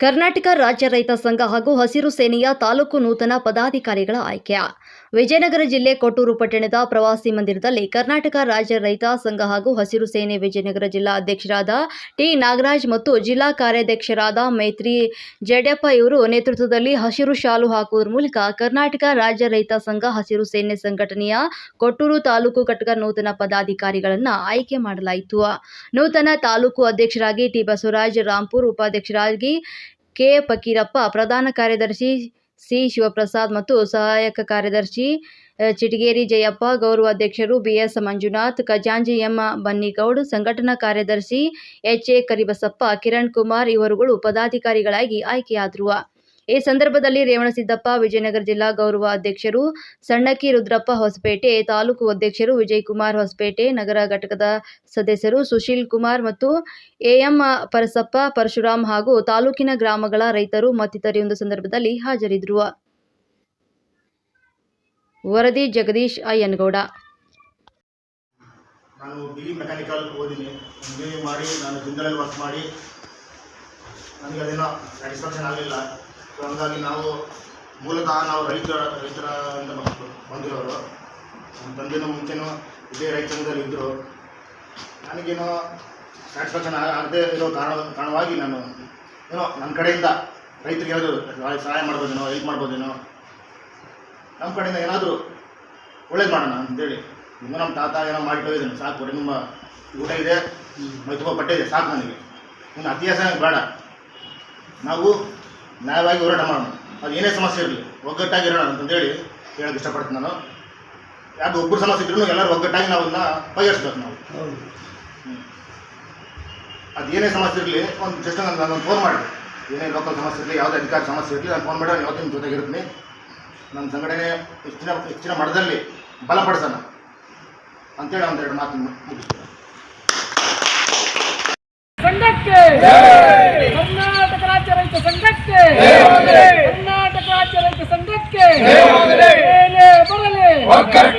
ಕರ್ನಾಟಕ ರಾಜ್ಯ ರೈತ ಸಂಘ ಹಾಗೂ ಹಸಿರು ಸೇನೆಯ ತಾಲೂಕು ನೂತನ ಪದಾಧಿಕಾರಿಗಳ ಆಯ್ಕೆ. ವಿಜಯನಗರ ಜಿಲ್ಲೆ ಕೊಟ್ಟೂರು ಪಟ್ಟಣದ ಪ್ರವಾಸಿ ಮಂದಿರದಲ್ಲಿ ಕರ್ನಾಟಕ ರಾಜ್ಯ ರೈತ ಸಂಘ ಹಾಗೂ ಹಸಿರು ಸೇನೆ ವಿಜಯನಗರ ಜಿಲ್ಲಾ ಅಧ್ಯಕ್ಷರಾದ ಟಿ. ನಾಗರಾಜ್ ಮತ್ತು ಜಿಲ್ಲಾ ಕಾರ್ಯಾಧ್ಯಕ್ಷರಾದ ಮೈತ್ರಿ ಜಡ್ಯಪ್ಪ ಇವರು ನೇತೃತ್ವದಲ್ಲಿ ಹಸಿರು ಶಾಲು ಹಾಕುವುದರ ಮೂಲಕ ಕರ್ನಾಟಕ ರಾಜ್ಯ ರೈತ ಸಂಘ ಹಸಿರು ಸೇನೆ ಸಂಘಟನೆಯ ಕೊಟ್ಟೂರು ತಾಲೂಕು ಘಟಕ ನೂತನ ಪದಾಧಿಕಾರಿಗಳನ್ನು ಆಯ್ಕೆ ಮಾಡಲಾಯಿತು. ನೂತನ ತಾಲೂಕು ಅಧ್ಯಕ್ಷರಾಗಿ ಟಿ. ಬಸವರಾಜ್, ರಾಂಪುರ್ ಉಪಾಧ್ಯಕ್ಷರಾಗಿ ಕೆ. ಫಕೀರಪ್ಪ, ಪ್ರಧಾನ ಕಾರ್ಯದರ್ಶಿ ಸಿ. ಶಿವಪ್ರಸಾದ್ ಮತ್ತು ಸಹಾಯಕ ಕಾರ್ಯದರ್ಶಿ ಚಿಟಗೇರಿ ಜಯಪ್ಪ, ಗೌರವ ಅಧ್ಯಕ್ಷರು ಬಿಎಸ್ ಮಂಜುನಾಥ್ ಖಜಾಂಜಿ ಎಂ. ಬನ್ನಿಗೌಡ್, ಸಂಘಟನಾ ಕಾರ್ಯದರ್ಶಿ ಎಚ್. ಎ. ಕರಿಬಸಪ್ಪ, ಕಿರಣ್ ಕುಮಾರ್ ಇವರುಗಳು ಪದಾಧಿಕಾರಿಗಳಾಗಿ ಆಯ್ಕೆಯಾದರು. ಈ ಸಂದರ್ಭದಲ್ಲಿ ರೇವಣಸಿದ್ದಪ್ಪ ವಿಜಯನಗರ ಜಿಲ್ಲಾ ಗೌರವ ಅಧ್ಯಕ್ಷರು ಸಣ್ಣಕ್ಕಿ ರುದ್ರಪ್ಪ ಹೊಸಪೇಟೆ, ತಾಲೂಕು ಅಧ್ಯಕ್ಷರು ವಿಜಯ್ ಕುಮಾರ್ ಹೊಸಪೇಟೆ, ನಗರ ಘಟಕದ ಸದಸ್ಯರು ಸುಶೀಲ್ ಕುಮಾರ್ ಮತ್ತು ಎಎಂ ಪರಸಪ್ಪ ಪರಶುರಾಮ್ ಹಾಗೂ ತಾಲೂಕಿನ ಗ್ರಾಮಗಳ ರೈತರು ಮತ್ತಿತರ ಒಂದು ಸಂದರ್ಭದಲ್ಲಿ ಹಾಜರಿದ್ದರು. ವರದಿ ಜಗದೀಶ್ ಅಯ್ಯನಗೌಡ ನಾನು ಬಿ ಮೆಕ್ಯಾನಿಕಲ್ ಓದಿನಿ. ಎ ಮಾಡಿ, ನಾನು ಜಿಂದಲಲ್ಲಿ ವರ್ಕ್ ಮಾಡಿ. ನನಗೆ ಅದೇನೋ ಸ್ಯಾಟಿಸ್ಫ್ಯಾಕ್ಷನ್ ಆಗಲಿಲ್ಲ. ಸೊ ಹಂಗಾಗಿ ನಾವು ಮೂಲತಃ ನಾವು ರೈತ ರೈತರ ಅಂತ ಬಂದು- ಬಂದಿರೋರು. ನಮ್ಮ ತಂದೆನೂ ಮುಂಚೆನೂ ಇದೇ ರೈತ ಸಂಘದಲ್ಲಿ ಇದ್ದರು ನನಗೇನೋ ಸ್ಯಾಟಿಸ್ಫ್ಯಾಕ್ಷನ್ ಆಗದೆ ಇರೋ ಕಾರಣ ಕಾರಣವಾಗಿ ನಾನು ಏನೋ ನನ್ನ ಕಡೆಯಿಂದ ರೈತರಿಗೆ ಯಾವುದು ಸಹಾಯ ಮಾಡ್ಬೋದೇನೋ ಹೆಲ್ಪ್ ಮಾಡ್ಬೋದೇನೋ. ನಮ್ಮ ಕಡೆಯಿಂದ ಏನಾದರೂ ಒಳ್ಳೇದು ಮಾಡೋಣ ಅಂತೇಳಿ. ಇನ್ನೂ ನಮ್ಮ ತಾತ ಏನೋ ಮಾಡಿ ಇದ್ದೀನಿ ಸಾಕು ನಿಮ್ಮ ಊಟ ಇದೆ. ಮೈ ತುಂಬ ಬಟ್ಟೆ ಇದೆ ಸಾಕು ನನಗೆ. ಇನ್ನು ಅತಿಯಾಸ ಬೇಡ. ನಾವು ನ್ಯಾಯವಾಗಿ ಹೋರಾಟ ಮಾಡೋಣ. ಅದು ಏನೇ ಸಮಸ್ಯೆ ಇರಲಿ ಒಗ್ಗಟ್ಟಾಗಿ ಇರೋಣ ಅಂತಂದೇಳಿ ಹೇಳಕ್ಕೆ ಇಷ್ಟಪಡ್ತೀನಿ ನಾನು. ಯಾವುದು ಒಬ್ಬರು ಸಮಸ್ಯೆ ಇದ್ರೂ ಎಲ್ಲರೂ ಒಗ್ಗಟ್ಟಾಗಿ ನಾವು ಅದನ್ನ ಬಗೆಹರಿಸ್ಬೇಕು ನಾವು. ಅದು ಏನೇ ಸಮಸ್ಯೆ ಇರಲಿ ಒಂದು ಜಸ್ಟ್ ನಾನು ನಾನು ಫೋನ್ ಮಾಡಿ ಏನೇ ಲೋಕಲ್ ಸಮಸ್ಯೆ ಇರಲಿ ಯಾವುದೇ ಅಧಿಕಾರ ಸಮಸ್ಯೆ ಇರಲಿ ನಾನು ಫೋನ್ ಮಾಡಿ ನಾನು ಜೊತೆಗೆ ಇರ್ತೀನಿ. ನನ್ನ ಸಂಘಟನೆ ಹೆಚ್ಚಿನ ಹೆಚ್ಚಿನ ಮಟ್ಟದಲ್ಲಿ ಬಲಪಡಿಸೋಣ. ಅಂತೇಳಿ ಒಂದೆರಡು ಮಾತು ಮುಗಿಸ್ತೀನಿ. ¡Leones! ¡Leones! ¡Leones!